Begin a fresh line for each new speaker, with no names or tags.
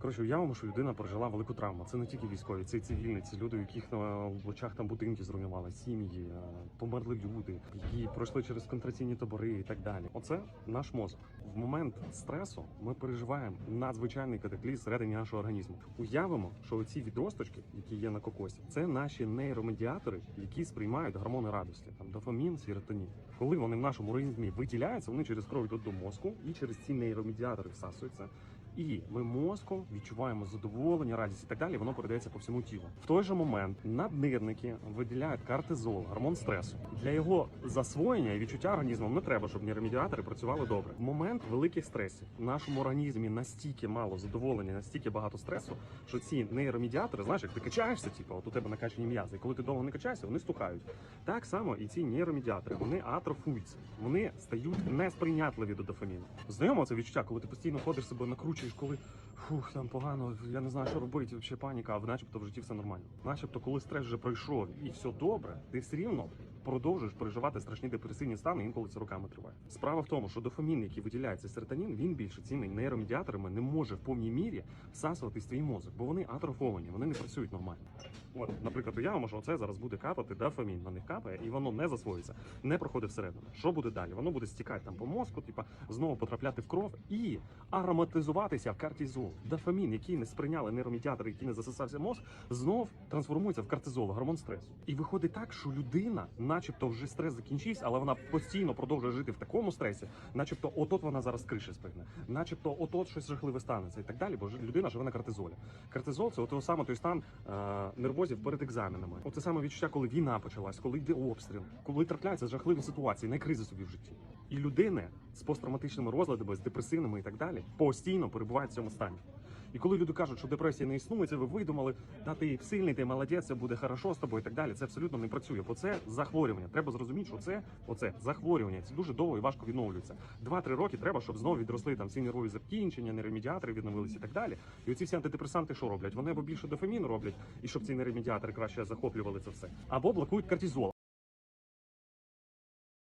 Коротше, уявимо, що людина пережила велику травму. Це не тільки військові, це й цивільні, це люди, яких на очах там будинки зруйнували, сім'ї, е, померли люди, які пройшли через контраційні табори і так далі. Оце наш мозок. В момент стресу ми переживаємо надзвичайний катаклізм всередині нашого організму. Уявимо, що оці відросточки, які є на кокосі, це наші нейромедіатори, які сприймають гормони радості, там дофамін, серотонін. Коли вони в нашому організмі виділяються, вони через кров йдуть до мозку і через ці нейромедіатори всасуються. І ми мозком відчуваємо задоволення, радість і так далі. Воно передається по всьому тілу. В той же момент наднирники виділяють кортизол, гормон стресу. Для його засвоєння і відчуття організмом не треба, щоб нейромедіатори працювали добре. В момент великих стресів в нашому організмі настільки мало задоволення, настільки багато стресу, що ці нейромедіатори, знаєш, як ти качаєшся, типу, от у тебе накачані м'язи, і коли ти довго не качаєшся, вони стухають. Так само і ці нейромедіатори, вони атрофуються, вони стають несприйнятливі до дофаміну. Знайомо це відчуття, коли ти постійно ходиш себе накручуєш, коли фух, там погано, я не знаю, що робити, взагалі паніка, а начебто в житті все нормально. Начебто, коли стрес вже пройшов і все добре, ти все рівно продовжуєш переживати страшні депресивні стани, інколи це роками триває. Справа в тому, що дофамін, який виділяється серотонін, він більше цими нейромедіаторами не може в повній мірі всасуватись в твій мозок, бо вони атрофовані, вони не працюють нормально. От, наприклад, уявимо, що це зараз буде капати дофамін, на них капає, і воно не засвоїться, не проходить всередину. Що буде далі? Воно буде стікати там по мозку, типа знову потрапляти в кров і ароматизуватися в кортизол. Дофамін, який не сприйняли нейромедіатори, який не засосався мозк, знов трансформується в кортизол, гормон стресу. І виходить так, що людина, начебто, вже стрес закінчився, але вона постійно продовжує жити в такому стресі, начебто, отот вона зараз криші спигне, начебто, отот щось жахливе станеться і так далі. Бо людина живе на кортизолі. Кортизол це от саме той стан е, нервозів перед екзаменами. Оце саме відчуття, коли війна почалась, коли йде обстріл, коли трапляються жахливі ситуації, найкризи собі в житті. І людини з посттравматичними розладами, з депресивними і так далі, постійно перебувають в цьому стані. І коли люди кажуть, що депресія не існує, це ви видумали, та ти сильний, ти молодець, все буде хорошо з тобою і так далі. Це абсолютно не працює, бо це захворювання. Треба зрозуміти, що це оце захворювання. Це дуже довго і важко відновлюється. Два-три роки треба, щоб знову відросли там всі нервові закінчення, нейромедіатори відновилися і так далі. І оці всі антидепресанти що роблять? Вони або більше дофаміну роблять, і щоб ці нейромедіатори краще захоплювали це все, або блокують кортизол.